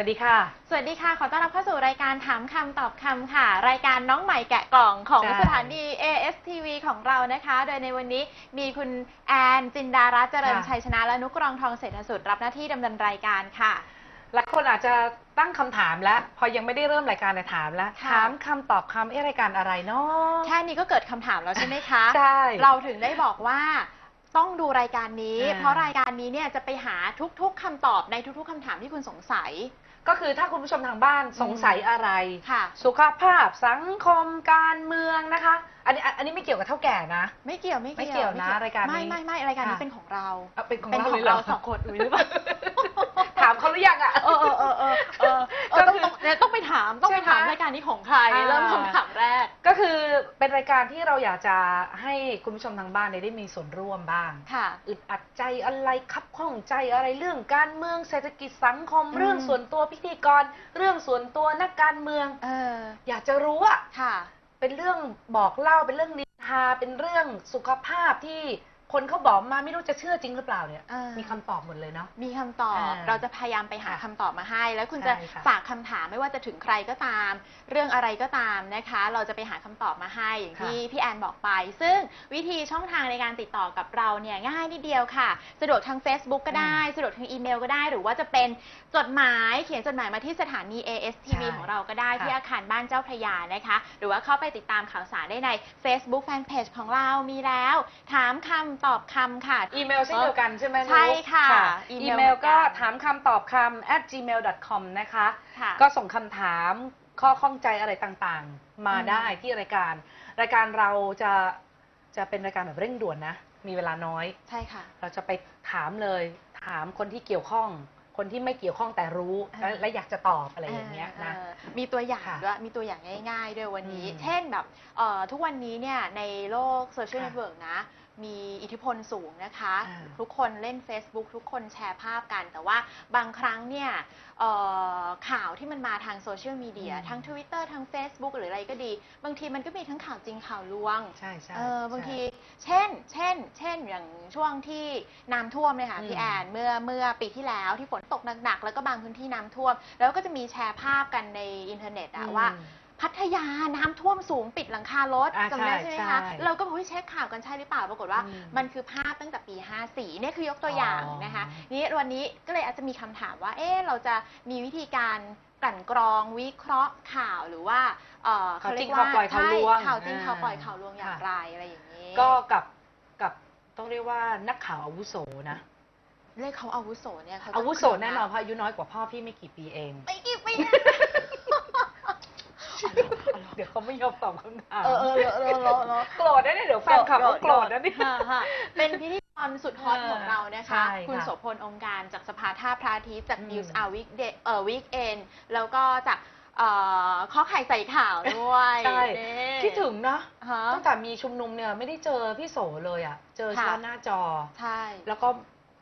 วัสดีค่ะ สวัสดีค่ะ ขอต้อนรับเข้าสู่รายการถามคำตอบคำค่ะ รายการน้องใหม่แกะกล่องของใช่สถานี ASTV ของเรานะคะ โดยในวันนี้มีคุณแอนจินดารัตน์เจริญชัยชนะและนุกรองทองเศรษฐสุดรับหน้าที่ดำเนินรายการค่ะหลายคนอาจจะตั้งคำถามแล้ว พอยังไม่ได้เริ่มรายการแต่ถามแล้วค่ะถามคำตอบคำเอ๊ะรายการอะไรเนาะแค่นี้ก็เกิดคำถามแล้วใช่ไหมคะใช่เราถึงได้บอกว่าต้องดูรายการนี้อ่าเพราะรายการนี้เนี่ยจะไปหาทุกๆคำตอบในทุกๆคำถามที่คุณสงสัย ก็คือถ้าคุณผู้ชมทางบ้านสงสัยอะไร ค่ะ สุขภาพสังคมการเมืองนะคะ อันนี้อันนี้ไม่เกี่ยวกับเท่าแก่นะ ไม่เกี่ยวไม่ไม่เกี่ยวนะรายการนี้ไม่ไม่ไม่รายการนี้ค่ะเป็นของเราเอาเป็นของเป็นเราขอเลงยเหรเราอสองคนอุ๊ยหรือเปล่าถามเขา หรือยังอะ เออเออเออเออเออเออต้องต้องเนี่ยต้องไปถามต้องไปถามใช่ไหมรายการนี้ของใครอ่า เริ่มคำถามแรก ก็คือเป็นรายการที่เราอยากจะให้คุณผู้ชมทางบ้านเนี่ยได้มีส่วนร่วมบ้าง ค่ะ อึดอัดใจอะไรคับข้องใจอะไรเรื่องการเมืองเศรษฐกิจสังคม อืม เรื่องส่วนตัวพิธีกร เรื่องส่วนตัวนักการเมือง เอออยากจะรู้อะค่ะ เป็นเรื่องบอกเล่าเป็นเรื่องนินทาเป็นเรื่องสุขภาพที่ คนเขาบอกมาไม่รู้จะเชื่อจริงหรือเปล่าเนี่ยเออมีคำตอบหมดเลยเนาะ มีคำตอบ อ่าเราจะพยายามไปหาค่ะคำตอบมาให้ แล้วคุณจะใช่ค่ะฝากคำถามไม่ว่าจะถึงใครก็ตาม เรื่องอะไรก็ตามนะคะ เราจะไปหาคำตอบมาให้อย่างที่พี่แอนบอกไป ซึ่งวิธีช่องทางในการติดต่อกับเราเนี่ยง่ายนิดเดียวค่ะ สะดวกทาง Facebook ก็ได้ สะดวกทางอีเมลก็ได้ หรือว่าจะเป็นจดหมายเขียนจดหมายมาที่สถานี ASTV ใช่ของเราก็ได้ค่ะ ที่อาคารบ้านเจ้าพระยานะคะ หรือว่าเข้าไปติดตามข่าวสารได้ใน Facebook Fanpage ของเรามีแล้ว ถามคำตอบคำค่ะ อีเมลเช่นเดียวกันใช่ไหมใช่นุ๊กค่ะอีอีเมลเมลก็เหมือนกันถามคำตอบคำ at gmail.com นะคะ ค่ะก็ส่งคำถามข้อข้องใจอะไรต่างๆ มาอืมได้ที่รายการ รายการเราจะจะเป็นรายการแบบเร่งด่วนนะ มีเวลาน้อย ใช่ค่ะ เราจะไปถามเลย ถามคนที่เกี่ยวข้อง คนที่ไม่เกี่ยวข้องแต่รู้และอ่าและอยากจะตอบอะไรอย่างเงี้ยนะเออมีตัวอย่างค่ะด้วย มีตัวอย่างง่ายๆด้วยวันนี้ อืมเช่นแบบเอ่อทุกวันนี้เนี่ยในโลกโซเชียลค่ะเน็ตเวิร์กนะ มีอิทธิพลสูงนะคะ อ่า ทุกคนเล่น Facebook ทุกคนแชร์ภาพกัน แต่ว่าบางครั้งเนี่ยเอ่อข่าวที่มันมาทางโซเชียลมีเดียอืม ทั้ง Twitter ทั้ง Facebook หรืออะไรก็ดี บางทีมันก็มีทั้งข่าวจริงข่าวลวง ใช่ใช่เออบางใช่ทีเช่น เช่น เช่น อย่างช่วงที่น้ำท่วมเนี่ยค่ะอืมพี่แอนเมื่อเมื่อปีที่แล้วที่ฝนตกหนักๆแล้วก็บางพื้นที่น้ำท่วม แล้วก็จะมีแชร์ภาพกันในอินเทอร์เน็ตอะว่า พัทยาน้ำท่วมสูงปิดหลังคารถอ่าจำได้ใช่ใช่ไหมใช่คะเราก็บอกว่าเช็คข่าวกันใช่หรือเปล่า ปรากฏว่าอืมมันคือภาพตั้งแต่ปี 54เนี่ยคือยกตัวอย่างอ๋อ นะคะ นี่วันนี้ก็เลยอาจจะมีคำถามว่า เอ๊ะเราจะมีวิธีการกลั่นกรองวิเคราะห์ข่าวหรือว่าเอ่อข่าวจริงเรียกข่าวปล่อยข่าวลวงใช่ข่าวจริงอ่าข่าวปล่อยข่าวลวงอย่างค่ะ ไรอะไรอย่างนี้ก็กับกับต้องเรียกว่านักข่าวอาวุโสนะ เรียกเขาอาวุโสเนี่ยเขาจะอาวุโสเขิแน่นอนเพราะอายุน้อยกว่าพ่อพี่ไม่กี่ปีเอง ไม่กี่ปี เดี๋ยวเขาไม่ยอมตอบคำถามเออเออเออเออเออ โกรธนะเนี่ยเดี๋ยวแฟนคลับเขาโกรธนะเนี่ย ค่ะค่ะเป็นพิธีกรสุดฮอตของเรานะคะ ใช่คุณค่ะโสพลองค์การจากสภาท่าพระอาทิตย์จาก อืม News Hour Weekday เอ่อ Weekend แล้วก็จากเอ่อข้อไข่ใส่ข่าวด้วยใช่ นี่คิดถึงนะฮะ ตั้งแต่มีชุมนุมเนี่ยไม่ได้เจอพี่โสเลยอะ เจอเฉค่ะพาะหน้าจอ ใช่ แล้วก็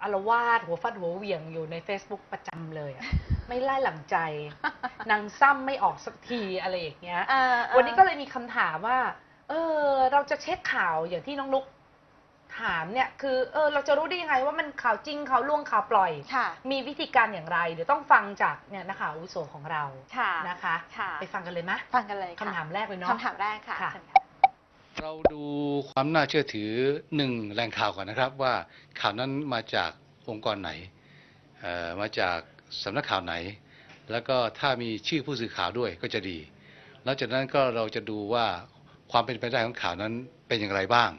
อารวาสหัวฟัดหัวเหวี่ยงอยู่ใน Facebook ประจำเลยอะ ไม่ไล่หลังใจ นางซ้ำไม่ออกสักทีอะไรอย่างเงี้ย เออเออวันนี้ก็เลยมีคำถามว่า เออ เราจะเช็คข่าวอย่างที่น้องนุกถามเนี่ย คือ เออ เราจะรู้ได้ยังไงว่ามันข่าวจริงข่าวลวงข่าวปล่อย ค่ะมีวิธีการอย่างไร เดี๋ยวต้องฟังจากเนี่ยนักข่าวอาวุโสของเราค่ะนะคะ ค่ะ ไปฟังกันเลยไหมฟังกันเลยค่ะคำถามแรกเลยเนาะ คำถามแรกค่ะค่ะ เชิญค่ะ เราดูความน่าเชื่อถือหนึ่งแหล่งข่าวก่อนนะครับ ว่าข่าวนั้นมาจากองค์กรไหนมาจากสำนักข่าวไหน แล้วก็ถ้ามีชื่อผู้สื่อข่าวด้วยก็จะดีแล้วจากนั้นก็เราจะดูว่าความเป็นไปได้ของข่าวนั้นเป็นอย่างไรบ้าง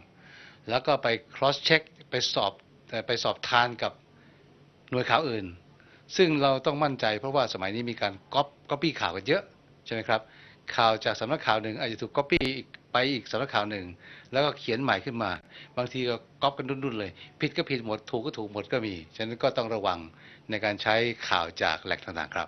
แล้วก็ไป cross check ไปสอบไปสอบทานกับหน่วยข่าวอื่น ซึ่งเราต้องมั่นใจเพราะว่าสมัยนี้มีการก๊อปก๊อปปี้ข่าวกันเยอะใช่ไหมครับข่าวจากสำนักข่าวหนึ่งอาจจะถูกก๊อปปี้ ไปอีกสำนักข่าวหนึ่ง แล้วก็เขียนใหม่ขึ้นมา บางทีก็ก๊อปกันรุ่นๆเลย ผิดก็ผิดหมด ถูกก็ถูกหมดก็มี ฉะนั้นก็ต้องระวังในการใช้ข่าวจากแหล่งต่างๆครับ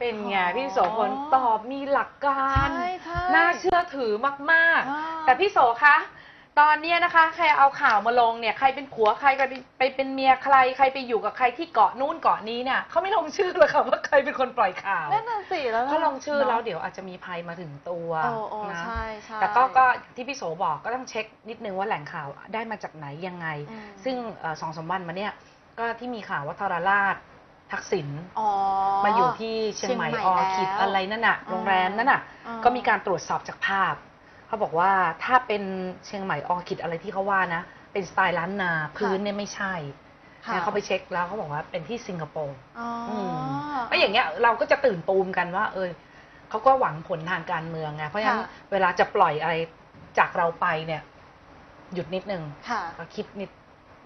เป็นไงอ๋อพี่โสพลตอบมีหลักการ ใช่ใช่น่าเชื่อถือมากอ่าๆแต่พี่โสคะ ตอนเนี้ยนะคะ ใครเอาข่าวมาลงเนี่ยใครเป็นผัวใครไปไปเป็นเมียใครใครไปอยู่กับใครที่เกาะนู้นเกาะนี้เนี่ยเขาไม่ลงชื่อเลยค่ะว่าใครเป็นคนปล่อยข่าวนั่นน่ะสิแล้วเขาลงชื่อแล้วเนาะเดี๋ยวอาจจะมีภัยมาถึงตัวโอ้โอ้นะใช่ใช่แต่ก็ก็ที่พี่โสบอกก็ต้องเช็คนิดนึงว่าแหล่งข่าวได้มาจากไหนยังไง อืม ซึ่งเอ่อสองสามวันมาเนี่ยก็ที่มีข่าวว่าทรราชทักษิณอ๋อ มาอยู่ที่เชียงใหม่เชียงใหม่ออคิดแล้วอะไรนั่นน่ะอ๋อโรงแรมนั่นน่ะอ๋อก็มีการตรวจสอบจากภาพ เขาบอกว่าถ้าเป็นเชียงใหม่ออคิดอะไรที่เขาว่านะ เป็นสไตล์ล้านนาพื้นเนี่ยไม่ใช่ค่ะนะเขาไปเช็คแล้วเขาบอกว่าเป็นที่สิงคโปร์อ๋ออมก็อย่างเงี้ยเราก็จะตื่นตูมกันว่า เออเขาก็หวังผลทางการเมืองไงเพราะฉะนั้นค่ะเวลาจะปล่อยอะไรจากเราไปเนี่ย หยุดนิดนึงค่ะ ก็คิดนิด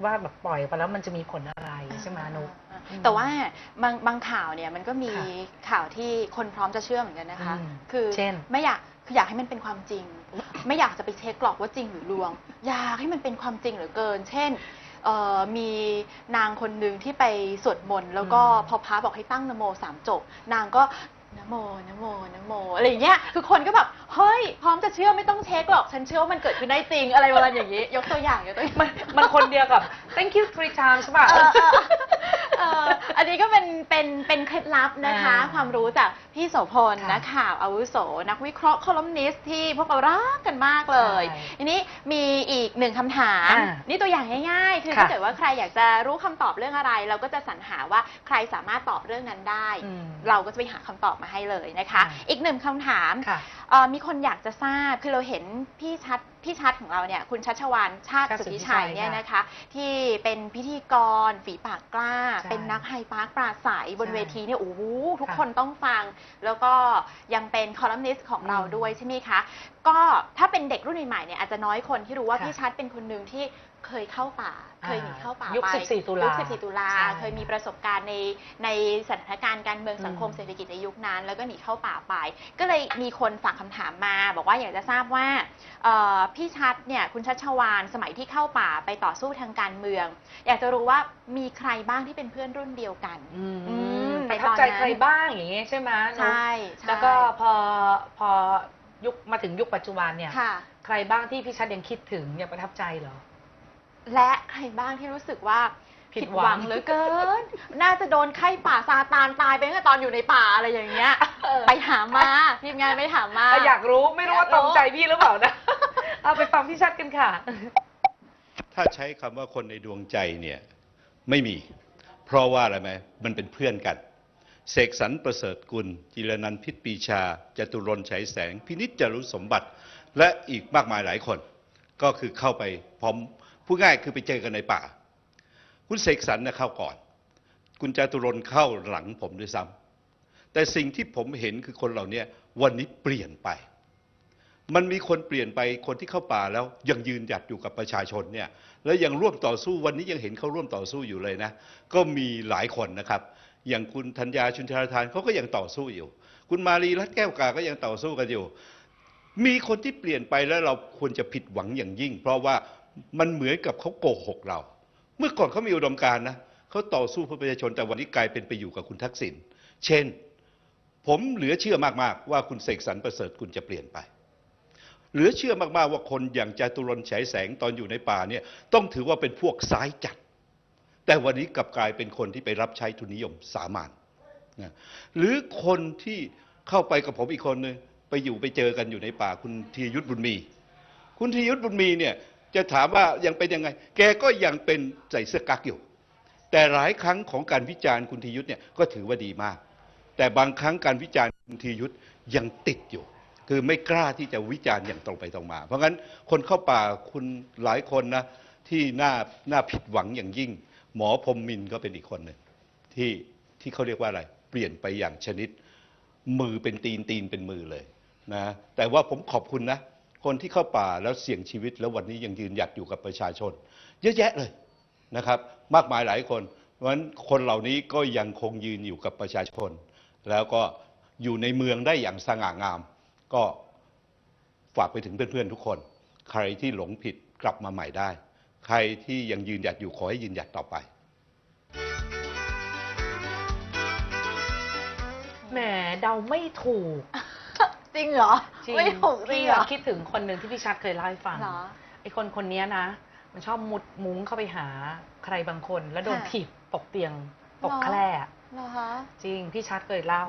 ว่าแบบปล่อยไปแล้วมันจะมีผลอะไรใช่ไหมนุก อ่าอืมแต่ว่าบางบางข่าวเนี่ยมันก็มีค่ะข่าวที่คนพร้อมจะเชื่อเหมือนกันนะคะ อืมคือเช่นไม่อยาก คืออยากให้มันเป็นความจริง ไม่อยากจะไปเช็คหรอกว่าจริงหรือลวง อยากให้มันเป็นความจริงเหลือเกิน เช่นเอ่อมีนางคนหนึ่งที่ไปสวดมนต์แล้วก็อืมพอพระบอกให้ตั้งนโมสามจบ นางก็นะโมนะโมนะโมอะไรอย่างเงี้ยคือคนก็แบบ เฮ้ย พร้อมจะเชื่อไม่ต้องเช็คหรอก ฉันเชื่อว่ามันเกิดขึ้นได้จริงอะไรประมาณอย่างนี้ ยกตัวอย่างยกตัวอย่าง มันมันคนเดียวกับ thank you three times ใช่ป่ะ เออเออเอออันนี้ก็เป็นเป็นเป็นเคล็ดลับนะคะ อ่าความรู้จากพี่โสพลค่ะนักข่าวอาวุโส นักวิเคราะห์คอลัมนิสต์ที่พวกเรารักกันมากเลยใช่ทีนี้มีอีกหนึ่งคำถาม อ่านี่ตัวอย่างง่ายๆ คือค่ะถ้าเกิดว่าใครอยากจะรู้คำตอบเรื่องอะไร เราก็จะสรรหาว่าใครสามารถตอบเรื่องนั้นได้ อืมเราก็จะไปหาคำตอบมาให้เลยนะคะค่ะอีกหนึ่งคำถามค่ะ เอ่อมีคนอยากจะทราบคือเราเห็นพี่ชัด พี่ชัดของเราเนี่ยคุณชัชวานชาติชาติสุสุททธิธิชัชัยยเนี่ยค่ะนะคะ ที่เป็นพิธีกร ฝีปากกล้า ใช่เป็นนักไฮปาร์คปราศัยบนใช่เวทีเนี่ยโอ้โหทุกค่ะคนต้องฟัง แล้วก็ยังเป็นคอลัมนิสต์ของเราอืมด้วยใช่ไหมคะ ก็ถ้าเป็นเด็กรุ่นใหม่ๆเนี่ยอาจจะน้อยคนที่รู้ว่าค่ะ พี่ชัดเป็นคนหนึ่งที่เคยเข้าป่า เคยหนีเข้าป่ายุค ไป 14 ตุลายุค14 ตุลา ใช่เคยมีประสบการณ์ในในสถานการณ์การเมืองสังคมอืมเศรษฐกิจในยุคนั้น แล้วก็หนีเข้าป่าไป ก็เลยมีคนฝากคำถามมา บอกว่าอยากจะทราบว่าเอ่อพี่ชัดเนี่ยคุณชัชวานสมัยที่เข้าป่าไปต่อสู้ทางการเมือง อยากจะรู้ว่ามีใครบ้างที่เป็นเพื่อนรุ่นเดียวกันอืมอืมประทับใจในตอนนั้นใครบ้างอย่างงี้ใช่ไหมนุ๊กใช่ใช่แล้วก็พอพอยุคมาถึงยุคปัจจุบันเนี่ย ค่ะ ใครบ้างที่พี่ชัดยังคิดถึงยังประทับใจเหรอ และใครบ้างที่รู้สึกว่าผิผิดดหหวัวังงเหลือเกิน น่าจะโดนไข้ป่าซาตานตายไปตั้งแต่ตอนอยู่ในป่าอะไรอย่างเงี้ย ไปหามาทีมงานไปถามมาอะอยากรู้ไม่รู้ว่าอยากตรู้รงใจพี่หรือเปล่านะ เอาไปฟังพี่ชัดกันค่ะ ถ้าใช้คำว่าคนในดวงใจเนี่ยไม่มี เพราะว่าอะไรไหมมันเป็นเพื่อนกันเสกสรรประเสริฐกุล จิรนันพิษปีชาจตุรนฉายแสง พินิจจารุสมบัติ และอีกมากมายหลายคน ก็คือเข้าไปพร้อมผู้ง่ายคือไปเจอกันในป่า คุณเสกสรรเนี่ยเข้าก่อน คุณจตุรนเข้าหลังผมด้วยซ้ำแต่สิ่งที่ผมเห็นคือคนเหล่านี้วันนี้เปลี่ยนไป มันมีคนเปลี่ยนไปคนที่เข้าป่าแล้วยังยืนหยัดอยู่กับประชาชนเนี่ยแล้วยังร่วมต่อสู้วันนี้ยังเห็นเขาร่วมต่อสู้อยู่เลยนะ ก็มีหลายคนนะครับ อย่างคุณธัญญาชุนชาทานเขาก็ยังต่อสู้อยู่ คุณมารีรัตแก้วกาก็ยังต่อสู้กันอยู่ มีคนที่เปลี่ยนไปแล้วเราควรจะผิดหวังอย่างยิ่ง เพราะว่ามันเหมือนกับเขาโกหกเรา เมื่อก่อนเขามีอุดมการณ์นะเขาต่อสู้เพื่อประชาชนแต่วันนี้กลายเป็นไปอยู่กับคุณทักษิณเช่น ผมเหลือเชื่อมากๆว่าคุณเสกสรรประเสริฐคุณจะเปลี่ยนไป เหลือเชื่อมากๆว่าคนอย่างจาตุรนฉายแสงตอนอยู่ในป่าเนี่ยต้องถือว่าเป็นพวกซ้ายจัด แต่วันนี้กลับกลายเป็นคนที่ไปรับใช้ทุนนิยมสามัญนะหรือคนที่เข้าไปกับผมอีกคนนึงไปอยู่ไปเจอกันอยู่ในป่าคุณธียุทธบุญมี คุณธียุทธบุญมีเนี่ยจะถามว่ายังเป็นยังไง แกก็ยังเป็นใส่เสื้อกั๊กอยู่ แต่หลายครั้งของการวิจารณ์คุณธียุทธเนี่ยก็ถือว่าดีมาก แต่บางครั้งการวิจารณ์คุณธียุทธยังติดอยู่ คือไม่กล้าที่จะวิจารณ์อย่างตรงไปตรงมา เพราะงั้นคนเข้าป่าคุณหลายคนนะที่น่าน่าผิดหวังอย่างยิ่ง หมอพรมมินก็เป็นอีกคนหนึ่งที่ที่เขาเรียกว่าอะไร เปลี่ยนไปอย่างชนิด มือเป็นตีนตีนเป็นมือเลยนะแต่ว่าผมขอบคุณนะ คนที่เข้าป่าแล้วเสี่ยงชีวิต แล้ววันนี้ยังยืนหยัดอยู่กับประชาชน เยอะแยะเลยนะครับ มากมายหลายคนเพราะฉะนั้นคนเหล่านี้ก็ยังคงยืนอยู่กับประชาชน แล้วก็อยู่ในเมืองได้อย่างสง่างาม ก็ฝากไปถึงเพื่อนๆทุกคน ใครที่หลงผิดกลับมาใหม่ได้ ใครที่ยังยืนหยัดอยู่ขอให้ยืนหยัดต่อไป แหมเดาไม่ถูก จริงเหรอ จริงไม่ถูกจริพี่งเหรอ อะคิดถึงคนหนึ่งที่พี่ชัดเคยเล่าให้ฟัง เหรอ ไอ้คนคนเนี้ยนะ มันชอบมุดมุ้งเข้าไปหาใครบางคน แล้วโดนค่ะถีบตกเตียงตกเหรอ แคร่เหรอคะ จริง พี่ชัดเคยเล่า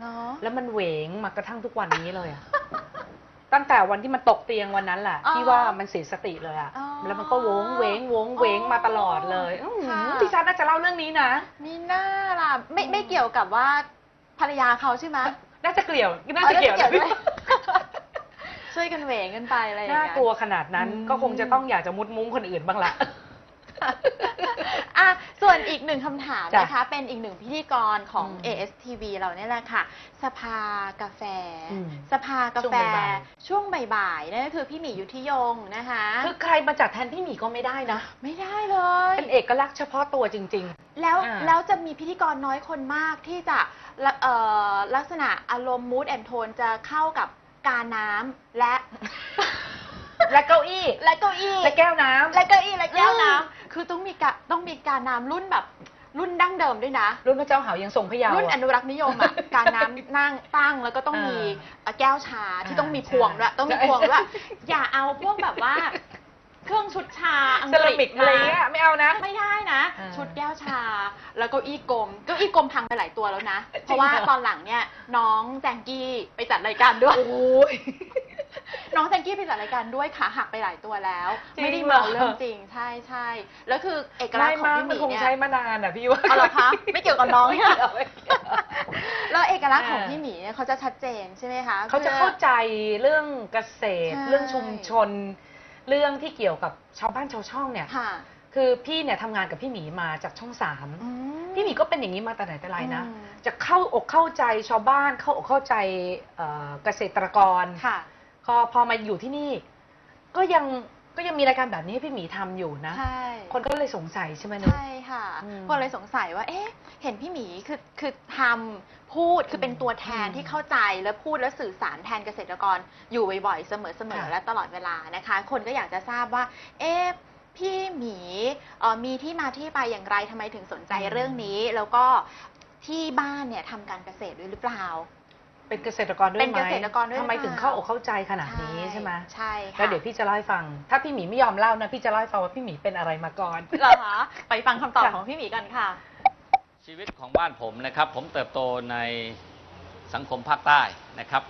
เนาะ แล้วมันเหวงมากระทั่งทุกวันนี้เลยอะตตั้งแต่วันที่มันตกเตียงวันนั้นแหละอ๋อที่ว่ามันเสียสติเลยอะอ๋อแล้วมันก็โวงเวงโวงเวงมาตลอดเลยอื้อหือค่ะ ดิฉันน่าจะเล่าเรื่องนี้นะ มีหน้าล่ะไม่ไม่เกี่ยวกับว่าภรรยาเขาใช่ไหมน่าจะเกี่ยว น่าจะอ๋อเกี่ยวนะด้พี่วย ช่วยกันเหวงกันไปอะไรอย่างน่าเงี้ย กลัวขนาดนั้นอืม ก็คงจะต้องอยากจะมุดมุ้งคนอื่นบ้างละ อะส่วนอีกหนึ่งคำถามจ้ะนะคะ เป็นอีกหนึ่งพิธีกรของ อืม ASTV เราเนี่ยแหละค่ะ สภากาแฟ อืมสภากาแฟช่วงบ่ายช่วงบ่ายๆนั่นก็คือพี่หมียุทธิยงนะคะ คือใครมาจัดแทนพี่หมีก็ไม่ได้นะ ไม่ได้เลย เป็นเอกลักษณ์เฉพาะตัวจริง แล้วอ่า แล้วจะมีพิธีกรน้อยคนมากที่จะละเอ่อลักษณะอารมณ์มูดแอนโทนจะเข้ากับการน้ำและ ๆ และเก้าอี้ และเก้าอี้และแก้วน้ำ และเก้าอี้และแก้วน้ำอืม คือต้องมีกะต้องมีการน้ำรุ่นแบบรุ่นดั้งเดิมด้วยนะ รุ่นพระเจ้าหายังทรงพระเยาว์รุ่นอะอนุรักษ์นิยมอะ การน้ำนั่งตั้งแล้วก็ต้องมีอ่าเอ่อแก้วชาที่อ่าต้องมีพวงด้วยใช่ต้องมีพวงด้วยอย่าเอาพวกแบบว่า เครื่องชุดชาอังเซกราฤษมิกอะไรมาเงี้ยไม่เอานะ ไม่ได้นะ อ่าชุดแก้วชา แล้วเก็อี้กลมเก็อี้กลมพังไปหลายตัวแล้วนะเพราะว่าจริงเหรอตอนหลังเนี่ยน้องแจงกี้ไปจัดรายการด้วย โอ้ย น้องแจงกี้ไปจัดรายการด้วยขาหักไปหลายตัวแล้ว จริงไม่ได้เหรอเมาเรื่องจริงใช่ใช่แล้วคือเอกลักไม่ษณ์ของมากพี่หมันมีคงเนี่ยใช้มานานอะพี่ว่าเอาเหรอคะไม่เกี่ยวกับน้องเนี่ย ไม่เกี่ยวแล้วเอกลักษณ์ของอ่าพี่หมีเนี่ยเขาจะชัดเจนใช่ไหมคะ เขาจะเข้าใจเรื่องเกษตร ใช่ เรื่องชุมชน เรื่องที่เกี่ยวกับชาวบ้านชาวช่องเนี่ย ค่ะคือพี่เนี่ยทำงานกับพี่หมีมาจากช่องสาม อืม พี่หมีก็เป็นอย่างนี้มาแต่ไหนแต่ไรนะ อืม จะเข้าอกเข้าใจชาวบ้านเข้าอกเข้าใจเอ่อเกษตรกร ค่ะ พอพอมาอยู่ที่นี่ ก็ยังก็ยังมีรายการแบบนี้ให้พี่หมีทำอยู่นะ ใช่ คนก็เลยสงสัยใช่ไหมนุ๊ก ใช่ค่ะอืมคนเลยสงสัยว่า เอ๊ะ เห็นพี่หมีคือคือทำพูดคือเป็นตัวแทนอืมที่เข้าใจแล้วพูดแล้วสื่อสารแทนเกษตรกรอยู่บ่อยๆ เสมอค่ะๆและตลอดเวลานะคะ คนก็อยากจะทราบว่า เอ๊ะพี่หมีเอ่อมีที่มาที่ไปอย่างไรทำไมถึงสนใจเรื่องนี้ แล้วก็ที่บ้านเนี่ยทำการเกษตรด้วยหรือเปล่า เป็นเกษตรกรด้วยเป็นไหมเกษตรกรด้วยทำไมหรือเปล่าถึงเข้าอกเข้าใจขนาดนี้ใช่ไหมใช่ค่ะแล้วเดี๋ยวพี่จะเล่าให้ฟัง ถ้าพี่หมีไม่ยอมเล่านะพี่จะเล่าให้ฟังว่าพี่หมีเป็นอะไรมาก่อนเหรอคะไปฟังคำตอบค่ะของพี่หมีกันค่ะ ชีวิตของบ้านผมนะครับ ผมเติบโตในสังคมภาคใต้นะครับ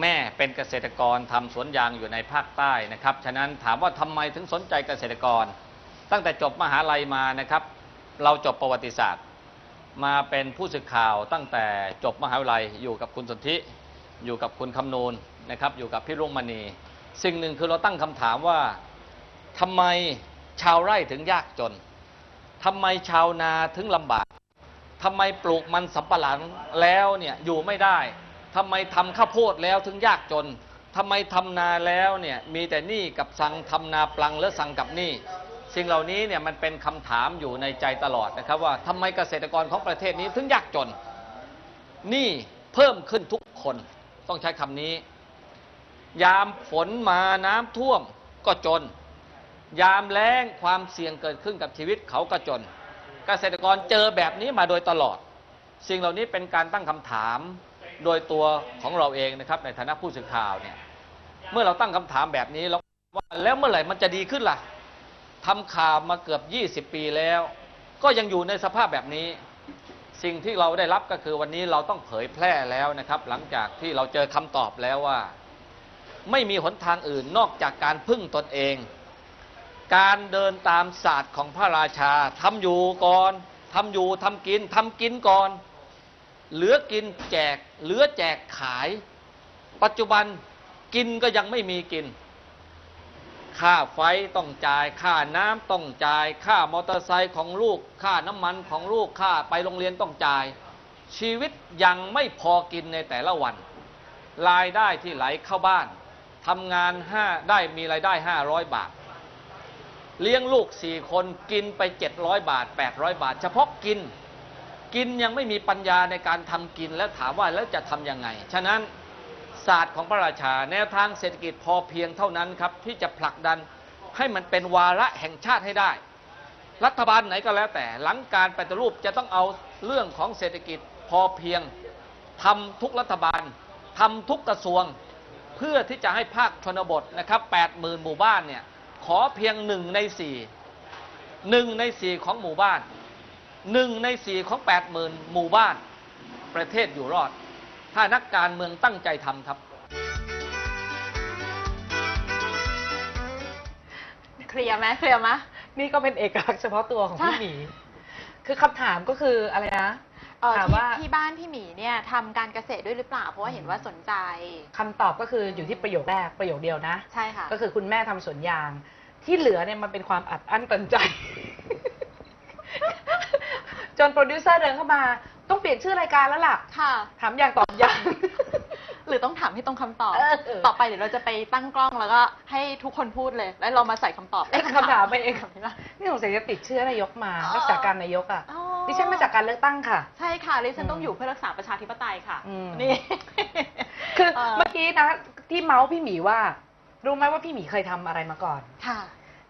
แม่เป็นเกษตรกรทำสวนยางอยู่ในภาคใต้นะครับฉะนั้นถามว่าทำไมถึงสนใจเกษตรกร ตั้งแต่จบมหาลัยมานะครับ เราจบประวัติศาสตร์ มาเป็นผู้สื่อข่าวตั้งแต่จบมหาวิทยาลัยอยู่กับคุณสนธิอยู่กับคุณคำนูนนะครับอยู่กับพี่รุ่งมณี สิ่งหนึ่งคือเราตั้งคำถามว่าทำไมชาวไร่ถึงยากจนทำไมชาวนาถึงลำบากทำไมปลูกมันสำปะหลังแล้วเนี่ยอยู่ไม่ได้ทำไมทำข้าวโพดแล้วถึงยากจนทำไมทำนาแล้วเนี่ยมีแต่หนี้กับสังทำนาปลังและสังกับหนี้ สิ่งเหล่านี้เนี่ยมันเป็นคำถามอยู่ในใจตลอดนะครับ ว่าทำไมเกษตรกรของประเทศนี้ถึงยากจนหนี้เพิ่มขึ้นทุกคนต้องใช้คำนี้ ยามฝนมาน้ำท่วมก็จน ยามแล้งความเสี่ยงเกิดขึ้นกับชีวิตเขาก็จน เกษตรกรเจอแบบนี้มาโดยตลอด สิ่งเหล่านี้เป็นการตั้งคำถามโดยตัวของเราเองนะครับในฐานะผู้สื่อข่าวเนี่ยเมื่อเราตั้งคำถามแบบนี้เราว่าแล้วเมื่อไหร่มันจะดีขึ้นล่ะ ทำข่าวมาเกือบ 20 ปีแล้ว ก็ยังอยู่ในสภาพแบบนี้ สิ่งที่เราได้รับก็คือวันนี้เราต้องเผยแพร่แล้วนะครับ หลังจากที่เราเจอคำตอบแล้วว่า ไม่มีหนทางอื่นนอกจากการพึ่งตนเอง การเดินตามศาสตร์ของพระราชาทำอยู่ก่อนทำอยู่ทำกินทำกินก่อน เหลือกินแจก เหลือแจกขาย ปัจจุบันกินก็ยังไม่มีกิน ค่าไฟต้องจ่ายค่าน้ำต้องจ่ายค่ามอเตอร์ไซค์ของลูกค่าน้ำมันของลูกค่าไปโรงเรียนต้องจ่าย ชีวิตยังไม่พอกินในแต่ละวัน รายได้ที่ไหลเข้าบ้านทำงานห้าได้มีรายได้ 500 บาท เลี้ยงลูกสี่คนกินไป 700 บาท 800 บาท เฉพาะกิน กินยังไม่มีปัญญาในการทำกินแล้วถามว่าแล้วจะทำยังไง ฉะนั้น ศาสตร์ของพระราชา แนวทางเศรษฐกิจพอเพียงเท่านั้นครับที่จะผลักดันให้มันเป็นวาระแห่งชาติให้ได้ รัฐบาลไหนก็แล้วแต่ หลังการปฏิรูปจะต้องเอาเรื่องของเศรษฐกิจพอเพียงทำทุกรัฐบาลทำทุกกระทรวง เพื่อที่จะให้ภาคชนบทนะครับ80,000หมู่บ้านเนี่ยขอเพียงหนึ่งในสี่หนึ่งในสี่ของหมู่บ้านหนึ่งในสี่ของ 80,000 หมู่บ้านประเทศอยู่รอด ถ้านักการเมืองตั้งใจทำครับ เคลียร์ไหมเคลียร์ไหม นี่ก็เป็นเอกลักษณ์เฉพาะตัวของพี่หมี คือคำถามก็คืออะไรนะถามทว่า ที่บ้านพี่หมีเนี่ยทำการเกษตรด้วยหรือเปล่า เพราะว่าเห็นว่าสนใจ คำตอบก็คืออยู่ที่ประโยคแรกประโยคเดียวนะ ใช่ค่ะ ก็คือคุณแม่ทำสวนยาง ที่เหลือเนี่ยมันเป็นความอัดอั้นตันใจ จนโปรดิวเซอร์เดินเข้ามา ต้องเปลี่ยนชื่อรายการแล้วล่ะ ค่ะ ถามอย่างตอบอย่าง หรือต้องถามให้ตรงคำตอบ เออ ต่อไปเดี๋ยวเราจะไปตั้งกล้องแล้วก็ให้ทุกคนพูดเลย แล้วเรามาใส่คำตอบเอ้ยคำถามไปเองคำถามนี่สงสัยจะติดเชื้อนายกมาอ๋อรักษาการนายกอะอ๋อดิฉันมาจากการเลือกตั้งค่ะ ใช่ค่ะดิฉันอืมต้องอยู่เพื่อรักษาประชาธิปไตยค่ะ อืม นี่ คือเออ เมื่อกี้นะที่เมาส์พี่หมีว่า รู้ไหมว่าพี่หมีเคยทำอะไรมาก่อน ค่ะ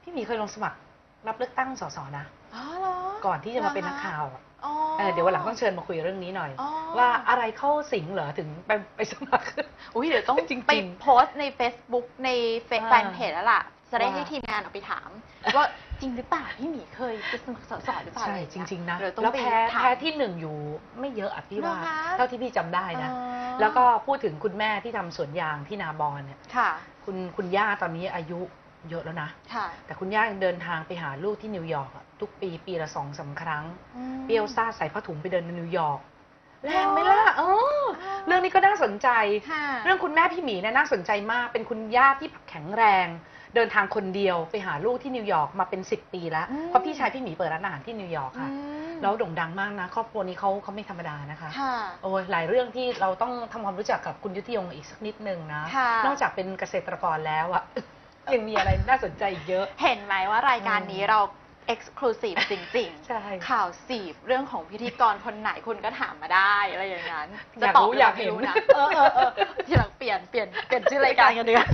พี่หมีเคยลงสมัคร รับเลือกตั้งสสนะ อ๋อเหรอก่อนที่จะมาเป็นนักข่าวอะอ๋อ เออเดี๋ยววันหลังต้องเชิญมาคุยเรื่องนี้หน่อยอ๋อว่าอะไรเข้าสิงเหรอถึงไปไปสมัคร อุ้ยเดี๋ยวต้องจริงๆไปโพสต์ใน Facebook ในเฟซอ่าแฟนเพจแล้วล่ะ จะได้ว่าให้ทีมงานเอาไปถาม ว่าจริงหรือเปล่าพี่หมีเคยไปสมัครสสหรือเปล่าใช่อไอย่าจเยริง ๆ นะเดี๋ยวต้องแล้วไปแพ้ถามแพ้ที่หนึ่งอยู่ไม่เยอะอะพี่ว่าเหรอคะเท่าที่พี่จำได้นะอ๋อแล้วก็พูดถึงคุณแม่ที่ทำสวนยางที่นาบอนเนี่ยค่ะคุณคุณย่าตอนนี้อายุ เยอะแล้วนะ ค่ะ แต่คุณย่ายังเดินทางไปหาลูกที่นิวยอร์กอะทุกปีปีละสองสามครั้ง อืม เปรี้ยวซ่าใส่ผ้าถุงไปเดินในนิวยอร์กแรงไหมล่ะเออเรื่องนี้ก็น่าสนใจ ค่ะ เรื่องคุณแม่พี่หมีเนี่ยน่าสนใจมาก เป็นคุณย่าที่แข็งแรง เดินทางคนเดียวไปหาลูกที่นิวยอร์กมาเป็นสิบปีแล้ว อืม เพราะพี่ชายพี่หมีเปิดร้านอาหารที่นิวยอร์กค่ะ อืมแล้วโด่งดังมากนะ ครอบครัวนี้เขาเขาไม่ธรรมดานะคะ ค่ะ โอ้ยหลายเรื่องที่เราต้องทำความรู้จักกับคุณยุทธยงอีกสักนิดนึงนะ ค่ะ นอกจากเป็นเกษตรกรแล้วอะ ยังมีอะไรน่าสนใจอีกเยอะ เห็นไหมว่ารายการนี้อืมเรา exclusive จริงใช่ ๆ ข่าวสีบเรื่องของพิธีกรคนไหนคุณก็ถามมาได้อะไรอย่างนั้นอยากตอบรู้หรือยากไม่เห็นนะเออเออเออทีหลังเปลี่ยนเปลี่ยนเปลี่ยนชื่อรายการกันดีกว่า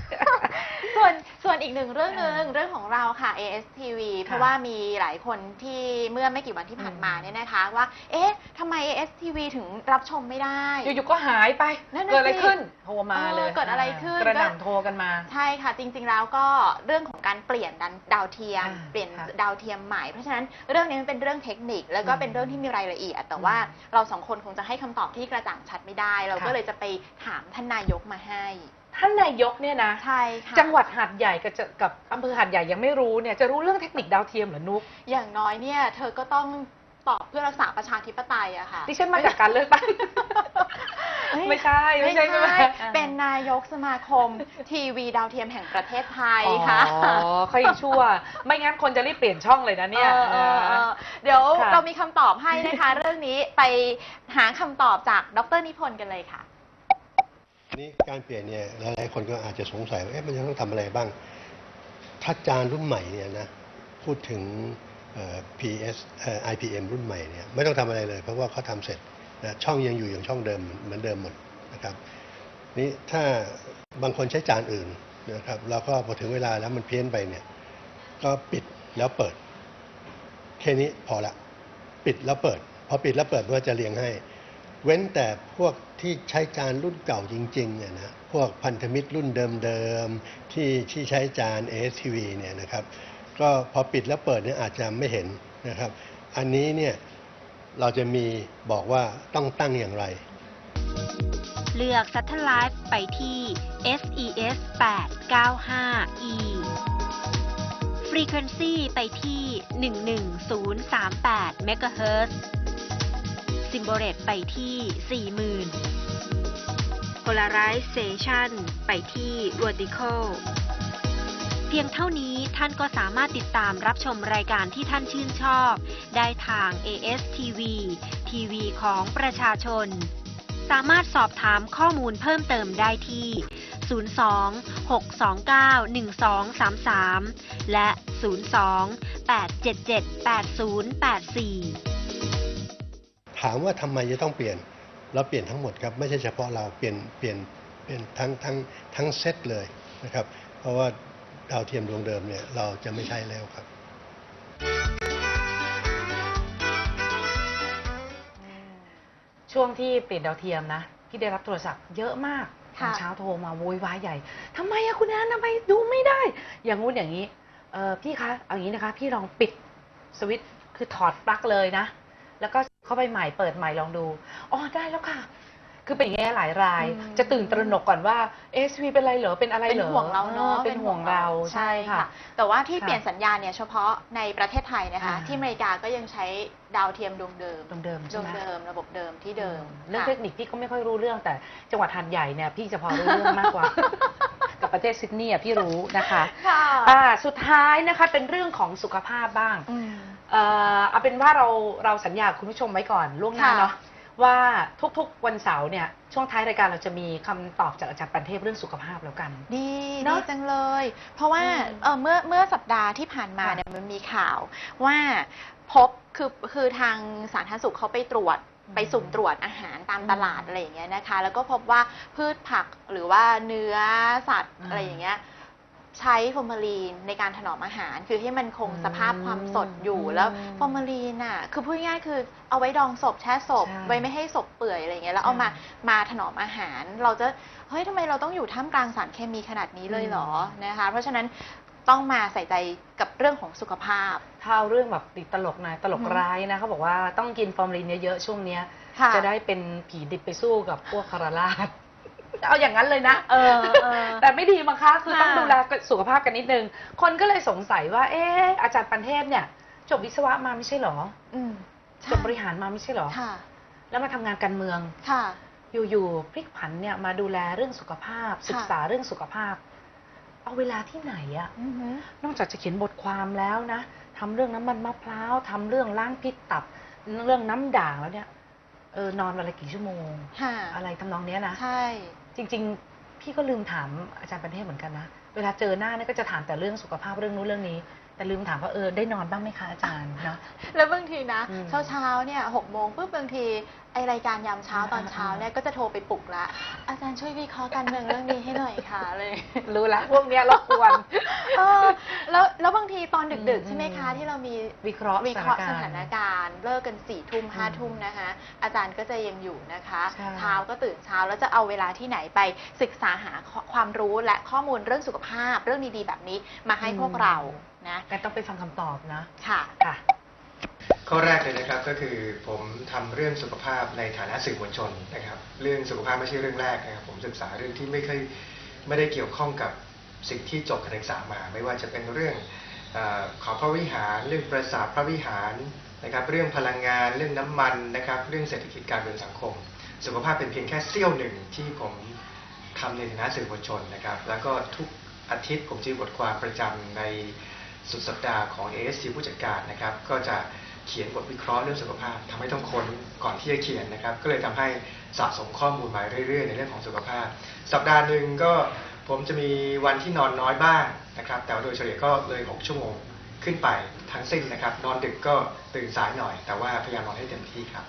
ส่วนส่วนอีกหนึ่งเรื่องหนึ่งเรื่องของเราค่ะ ASTV เพราะว่ามีหลายคนที่เมื่อไม่กี่วันที่ผ่านมาเนี่ยนะคะ ว่า เอ๊ะทำไม ASTV ถึงรับชมไม่ได้ อยู่ๆ ก็หายไป นั่นน่ะเกิดอะไรสิขึ้น โทรมาเลยเออเกิดอะไรขึ้น กระหน่ำโทรกันมา ใช่ค่ะ จริง ๆ แล้วก็เรื่องของ การเปลี่ยนดันดาวเทียม อ่าเปลี่ยนค่ะดาวเทียมใหม่ เพราะฉะนั้นเรื่องนี้มันเป็นเรื่องเทคนิค แล้วก็อืมเป็นเรื่องที่มีรายละเอียด แต่ว่าอืมเราสองคนคงจะให้คำตอบที่กระจ่างชัดไม่ได้ เราก็ค่ะ เลยจะไปถามท่านนายกมาให้ ท่านนายกเนี่ยนะ ใช่ค่ะ จังหวัดหาดใหญ่กับจะกับอำเภอหาดใหญ่ยังไม่รู้เนี่ยจะรู้เรื่องเทคนิคดาวเทียมเหรอนุก อย่างน้อยเนี่ยเธอก็ต้อง ตอบเพื่อรักษาประชาธิปไตยอะค่ะดิฉันมาจากการเลือกตั้งเอ้ยไม่ใช่ ไม่ใช่ไม่ใช่ไหมใช่เป็นนายกสมาคมทีวีดาวเทียมแห่งประเทศไทยค่ะ อ๋อเขายังชั่ว ไม่งั้นคนจะรีบเปลี่ยนช่องเลยนะเนี่ยเออเออเออเดี๋ยวค่ะเรามีคำตอบให้นะคะ เรื่องนี้ไปหาคำตอบจากดรนิพนธ์กันเลยค่ะนี่การเปลี่ยนเนี่ยหลายๆคนก็อาจจะสงสัยว่าเอ๊ะมันจะต้องทำอะไรบ้าง ถ้าจานรุ่นใหม่เนี่ยนะพูดถึงเอ่อ PS IPM รุ่นใหม่เนี่ยไม่ต้องทำอะไรเลย เพราะว่าเขาทำเสร็จนะช่องยังอยู่อย่างช่องเดิมเหมือนเดิมหมดนะครับนี่ถ้าบางคนใช้จานอื่นนะครับแล้วก็พอถึงเวลาแล้วมันเพี้ยนไปเนี่ยก็ปิดแล้วเปิด แค่นี้พอละ ปิดแล้วเปิด พอปิดแล้วเปิดเพื่อจะเรียงให้ เว้นแต่พวกที่ใช้จานรุ่นเก่าจริงๆเนี่ยนะพวกพันธมิตรรุ่นเดิมๆที่ที่ใช้จาน ASTV เนี่ยนะครับ ก็พอปิดแล้วเปิดเนี่ยอาจจะไม่เห็นนะครับ อันนี้เนี่ยเราจะมีบอกว่าต้องตั้งอย่างไร เลือก Satellite ไปที่ SES 895 E Frequency ไปที่ 11038 MHz Symbol Rate ไปที่ 40,000 Polarization ไปที่ Vertical เพียงเท่านี้ท่านก็สามารถติดตามรับชมรายการที่ท่านชื่นชอบ ได้ทาง ASTV ทีวีของประชาชน สามารถสอบถามข้อมูลเพิ่มเติมได้ที่ 02 629 1233 และ 02 877 8084 ถามว่าทำไมจะต้องเปลี่ยน เราเปลี่ยนทั้งหมดครับ ไม่ใช่เฉพาะเราเปลี่ยนเปลี่ยนเปลี่ยนทั้งทั้งทั้งเซตเลยนะครับ เพราะว่า ดาวเทียมดวงเดิมเนี่ยเราจะไม่ใช้แล้วครับ ช่วงที่เปลี่ยนดาวเทียมนะพี่ได้รับโทรศัพท์เยอะมากตค่ะอนเช้าโทรมาโวยวายใหญ่ทำไมอะคุณแอนทำไมดูไม่ได้ อย่างงู้นอย่างนี้เออพี่คะเอาอย่างนี้นะคะ พี่ลองปิดสวิตช์คือถอดปลั๊กเลยนะ แล้วก็เข้าไปใหม่เปิดใหม่ลองดูอ๋อได้แล้วค่ะ คือเป็นอย่างเงี้ยหลายราย อืมจะตื่นตระหนกก่อนว่าเอสวีเป็นอะไรเหรอเป็นอะไรเป็นเหรอห่วงเราเนาะออเป็นห่วงเราใช่ค่ะ แต่ว่าที่ค่ะเปลี่ยนสัญญาณเนี่ยเฉพาะในประเทศไทยนะคะ อ่า ที่อเมริกาก็ยังใช้ดาวเทียมดวงเดิมเดิมๆดใช่วงไหม เดิมระบบเดิมที่เดิมเรื่องค่ะเทคนิคพี่ก็ไม่ค่อยรู้เรื่องแต่จังหวัดหัดใหญ่เนี่ยพี่จะพอรู้เรื่องมากกว่า กับประเทศซิดนีย์อะพี่รู้นะคะค่ะอ่าสุดท้ายนะคะเป็นเรื่องของสุขภาพบ้างอืม เอ่อเอาเป็นว่าเราเราสัญญากับคุณผู้ชมไว้ก่อนล่วงหน้าค่ะ เนาะ ว่าทุกๆวันเสาร์เนี่ยช่วงท้ายรายการเราจะมีคำตอบจากอาจารย์ปันเทพเรื่องสุขภาพแล้วกัน ดีเนดีอะจังเลย เพราะว่าอืมเอ่อเมื่อเมื่อสัปดาห์ที่ผ่านมาค่ะเนี่ยมันมีข่าวว่าพบคือคือทางสาธารณสุขเขาไปตรวจอืมไปสุ่มตรวจอาหารตามอืมตลาดอะไรอย่างเงี้ยนะคะ แล้วก็พบว่าพืชผักหรือว่าเนื้อสัตว์อืมอะไรอย่างเงี้ย ใช้ฟอร์มาลีนในการถนอมอาหาร คือให้มันคงอืมสภาพความสดอยู่อืมแล้วฟอร์มาลีนอะคือพูดง่ายๆคือเอาไว้ดองศพแช่ศพใช่ไว้ไม่ให้ศพเปื่อยอะไรอย่างเงี้ยแล้วเอามาใช่มาถนอมอาหาร เราจะเฮ้ยทำไมเราต้องอยู่ท่ามกลางสารเคมีขนาดนี้เลยเหรอนะคะ เพราะฉะนั้นต้องมาใส่ใจกับเรื่องของสุขภาพ ถ้าเอาเรื่องแบบติดตลกหนะตลกอือฮึร้ายนะเขาบอกว่าต้องกินฟอร์มลินเยอะๆช่วงเนี้ย ค่ะ จะได้เป็นผีดิบไปสู้กับพวกคาราลาด เอาอย่างนั้นเลยนะเออเออ แต่ไม่ดีมั้งคะคือค่ะต้องดูแลสุขภาพกันนิดนึง คนก็เลยสงสัยว่า เอ๊ะอาจารย์ปันเทพเนี่ย จบวิศวะมาไม่ใช่เหรอ อืมจบบริหารมาไม่ใช่เหรอ ค่ะ แล้วมาทำงานการเมือง ค่ะ อยู่ๆพลิกผันเนี่ยมาดูแลเรื่องสุขภาพ ศึกษาเรื่องสุขภาพ เอาเวลาที่ไหนอะอือหือนอกจากจะเขียนบทความแล้วนะทำเรื่องน้ำมันมะพร้าวทำเรื่องล้างพิษตับ เรื่องน้ำด่างแล้วเนี่ยเออนอนวันละกี่ชั่วโมง ค่ะอะไรทำนองเนี้ยนะ ใช่ จริง ๆ พี่ก็ลืมถามอาจารย์ประเทศเหมือนกันนะ เวลาเจอหน้าเนี่ยก็จะถามแต่เรื่องสุขภาพเรื่องนู้นเรื่องนี้ แต่ลืมถามว่าเออได้นอนบ้างไหมคะอาจารย์เนาะ แล้วบางทีนะอืมเช้าเช้าๆเนี่ยหกโมงปุ๊บบางทีไอรายการยามเช้าอ่าตอนเช้าเนี่ยก็จะโทรไปปลุกละอาจารย์ช่วยวิเคราะห์การเมืองเรื่องนี้ให้หน่อยค่ะเลย รู้ละพวกเนี้ยรบกวน เออแล้วแล้วบางทีตอนดึกอืมๆ ใช่ไหมคะ ที่เรามีวิเคราะห์วิเคราะห์สสถานการณ์ถานการณ์เลิกกันสี่ทุ่มห้าอืมทุ่มนะคะอาจารย์ก็จะยังอยู่นะคะ ใช่ เช้าก็ตื่นเช้าแล้วจะเอาเวลาที่ไหนไปศึกษาหาข้อความรู้และข้อมูลเรื่องสุขภาพเรื่องดีๆ แบบนี้มาให้พวกเรา นะกันต้องไปฟังคำตอบนะ ค่ะ ค่ะ ข้อแรกเลยนะครับก็คือผมทำเรื่องสุขภาพในฐานะสื่อมวลชนนะครับ เรื่องสุขภาพไม่ใช่เรื่องแรกนะครับผมศึกษาเรื่องที่ไม่เคยไม่ได้เกี่ยวข้องกับสิ่งที่จบการศึกษามา ไม่ว่าจะเป็นเรื่องเออของพระวิหาร เรื่องประสาทพระวิหารนะครับ เรื่องพลังงานเรื่องน้ำมันนะครับ เรื่องเศรษฐกิจการเมืองสังคม สุขภาพเป็นเพียงแค่เสี้ยวหนึ่งที่ผมทำในฐานะสื่อมวลชนนะครับ แล้วก็ทุกอาทิตย์ผมจะมีบทความประจำใน สุดสัปดาห์ของ ASC ผู้จัดการนะครับ ก็จะเขียนบทวิเคราะห์เรื่องสุขภาพทำให้ต้องค้นก่อนที่จะเขียนนะครับ ก็เลยทำให้สะสมข้อมูลมาเรื่อยๆ ในเรื่องของสุขภาพ สัปดาห์หนึ่งก็ผมจะมีวันที่นอนน้อยบ้างนะครับ แต่โดยเฉลี่ยก็เลย 6 ชั่วโมงขึ้นไปทั้งสิ้นนะครับ นอนดึกก็ตื่นสายหน่อย แต่ว่าพยายามนอนให้เต็มที่ครับ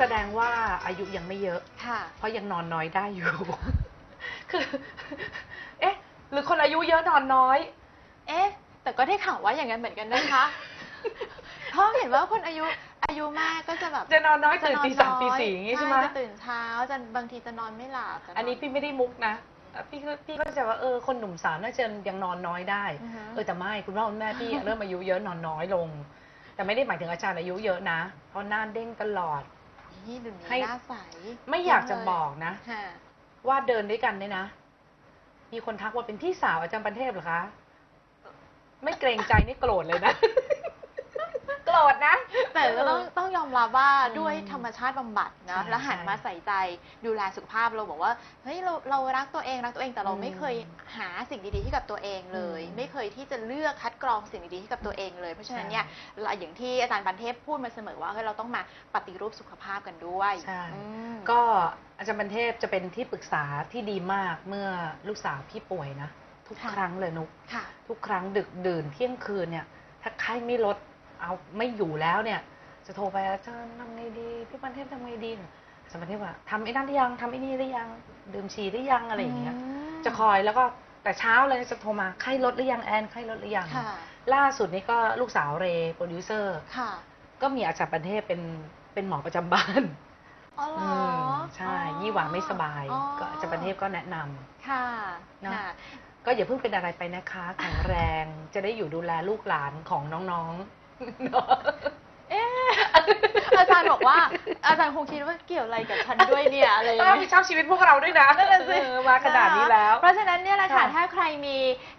แสดงว่าอายุยังไม่เยอะ ค่ะ เพราะยังนอนน้อยได้อยู่ คือ เอ๊ะ หรือคนอายุเยอะนอนน้อย เอ๊ะ แต่ก็ได้ข่าวว่าอย่างนั้นเหมือนกันนะคะ เพราะเห็นว่าคนอายุอายุมากก็จะแบบจะนอนน้อยจะตื่นนอนตีสามน้อยตีสี่อย่างงี้ใช่ไหมจะตื่นเช้าจะบางทีจะนอนไม่หลับจะอันนี้พี่ไม่ได้มุกนะเอ่อพี่ก็พี่ก็จะว่าเออคนหนุ่มสาวน่าจะยังนอนน้อยได้ อือฮึเออแต่ไม่คุณพ่อคุณแม่พี่เริ่มอายุเยอะนอนน้อยลง แต่ไม่ได้หมายถึงอาจารย์อายุเยอะนะเพราะหน้าเด้งตลอด นี่ดูให้ นี้หน้าใสไม่อยากจะบอกนะ ค่ะว่าเดินด้วยกันเนี่ยนะ มีคนทักว่าเป็นพี่สาวอาจารย์ปันเทพเหรอคะ ไม่เกรงใจนี่โกรธเลยนะ โกรธนะ แต่ก็ต้องต้องยอมรับว่าอืมด้วยธรรมชาติบำบัดนะใช่แล้วหันใช่มาใส่ใจดูแลสุขภาพเราบอกว่าเฮ้ยเราเรารักตัวเองรักตัวเองแต่เราอืมไม่เคยหาสิ่งดีๆให้กับตัวเองเลย อืมไม่เคยที่จะเลือกคัดกรองสิ่งดีๆให้กับตัวเองเลย เพราะฉะนั้นใช่เนี่ยเราอย่างที่อาจารย์ปันเทพพูดมาเสมอว่าเฮ้ยเราต้องมาปฏิรูปสุขภาพกันด้วยใช่ อืม ก็อาจารย์บันเทพจะเป็นที่ปรึกษาที่ดีมากเมื่อลูกสาวพี่ป่วยนะ ทุกค่ะ ครั้งเลยนุก ค่ะ ทุกครั้งดึกดื่นเที่ยงคืนเนี่ย ถ้าไข้ไม่ลด เอาไม่อยู่แล้วเนี่ย จะโทรไปอาจารย์ทำไงดี พี่บันเทพทำไงดีอาจารย์บันเทพว่าทำไอ้นั่นหรือยังทำไอ้นี่หรือยัง ดื่มฉี่หรือยังอะไรอย่างเงี้ยมจะคอยแล้วก็แต่เช้าเลยจะโทรมาไข้ลดหรือยังแอนไข้ลดหรือยังค่ะล่าสุดนี้ก็ลูกสาวเรย์โปรดิวเซอร์ค่ะก็มีอาจารย์บันเทพเป็นเป็นหมอประจำบ้านอ๋อเหรอมใช่อ๋อยี่หวาไม่สบายอ๋อก็อาจารย์ประเทพก็แนะนำค่ะเนอะค่ะก็อย่าเพิ่งเป็นอะไรไปนะคะแข็งแรงจะได้อยู่ดูแลลูกหลานของน้อง เอ๊ะอาจารย์บอกว่า อาจารย์คงคิดว่าเกี่ยวอะไรกับฉันด้วยเนี่ยอะไรอย่างต้องรับเงี้ผิยดชอบชีวิตพวกเราด้วยนะนั่นแหละสิ เออมาขนาดนี้แล้ว เพราะฉะนั้นเนี่ยแหละค่ะ ค่ะถ้าใครมี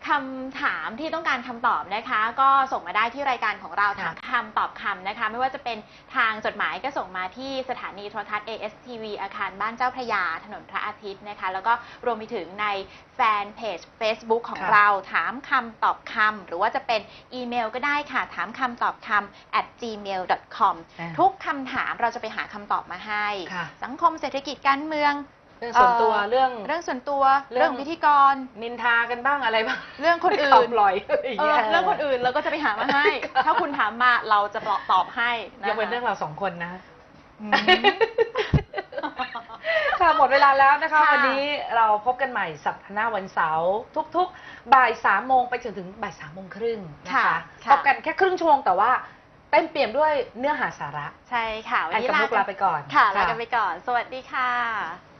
คำถามที่ต้องการคำตอบนะคะ ก็ส่งมาได้ที่รายการของเราค่ะถามคำตอบคำนะคะ ไม่ว่าจะเป็นทางจดหมายก็ส่งมาที่สถานีโทรทัศน์ ASTV อาคารบ้านเจ้าพระยาถนนพระอาทิตย์นะคะ แล้วก็รวมไปถึงในแฟนเพจ Facebook ของค่ะเราถามคำตอบคำหรือว่าจะเป็นอีเมลก็ได้ค่ะ ถามคำตอบคำ at gmail.com อ่าทุกคำถามเราจะไปหาคำตอบมาให้ค่ะสังคมเศรษฐกิจการเมืองเรื่องส่วนตัวเอ่อเรื่องเรื่องส่วนตัวเรื่เรื่อองงพิธีกรนินทากันบ้างอะไรบ้างเรื่องคนอื่ข่าวนปล่อยอะไรอย่างเอเงี้อยเรื่องคนอื่นเราก็จะไปหามาให้ ถ้าคุณถามมาเราจะตอบให้ะคะยกเว้นเรื่องเราสองคนนะอืม ค่ะ หมดเวลาแล้วนะคะ ค่ะ วันนี้เราพบกันใหม่สัปดาห์หน้าวันเสาร์ทุกๆ บ่ายสามโมงไปจนถึงบ่ายสามโมงครึ่งนะคะค่ะ พบกันแค่ครึ่งชั่วโมงแต่ว่าเต็มเปี่ยมด้วยเนื้อหาสาระใช่ค่ะ วันแอนนี้กับนุกลาไปก่อน ค่ะลากันไปก่อน สวัสดีค่ะ